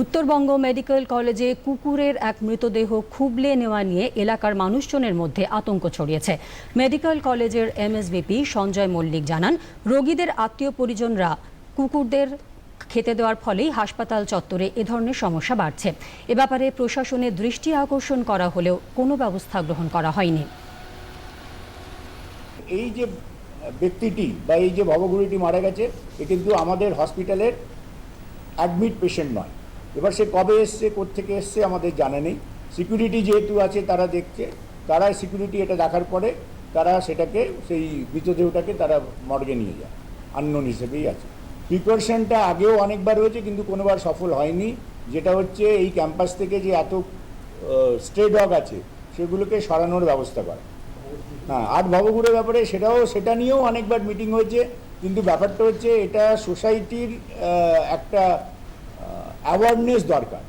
Uttarbanga medical কলেজে কুকুরের এক মৃতদেহ খুবলে নেওয়া নিয়ে এলাকার মানুষজনের মধ্যে আতঙ্ক ছড়িয়েছে। মেডিকেল কলেজের এমএসভিপি সঞ্জয় মল্লিক জানান, রোগীদের আত্মীয় পরিজনরা কুকুরদের খেতে দেওয়ার ফলেই হাসপাতাল চত্বরে এ ধরনের সমস্যা বাড়ছে। এ ব্যাপারে প্রশাসনের দৃষ্টি আকর্ষণ করা হলেও কোনো ব্যবস্থা গ্রহণ করা হয়নি। এই যে ব্যক্তিটি বা এই যে ভবঘুরিটি মারা গেছে, এ কিন্তু আমাদের হসপিটালের অ্যাডমিট পেশেন্ট নয়। এবার সে কবে এসছে, কোত্থেকে এসছে আমাদের জানা নেই। সিকিউরিটি যেহেতু আছে, তারা দেখছে। তারা সিকিউরিটি এটা দেখার পরে তারা সেটাকে, সেই মৃতদেহটাকে তারা মর্গে নিয়ে যায়। আননোন হিসেবেই আছে। প্রিপারেশনটা আগেও অনেকবার হয়েছে, কিন্তু কোনোবার সফল হয়নি। যেটা হচ্ছে, এই ক্যাম্পাস থেকে যে এত স্ট্রে ডগ আছে, সেগুলোকে সরানোর ব্যবস্থা করা। হ্যাঁ আট ভবঘুরের ব্যাপারে সেটাও, সেটা নিয়েও অনেকবার মিটিং হয়েছে। কিন্তু ব্যাপারটা হচ্ছে, এটা সোসাইটির একটা অ্যাওয়ারনেস দরকার।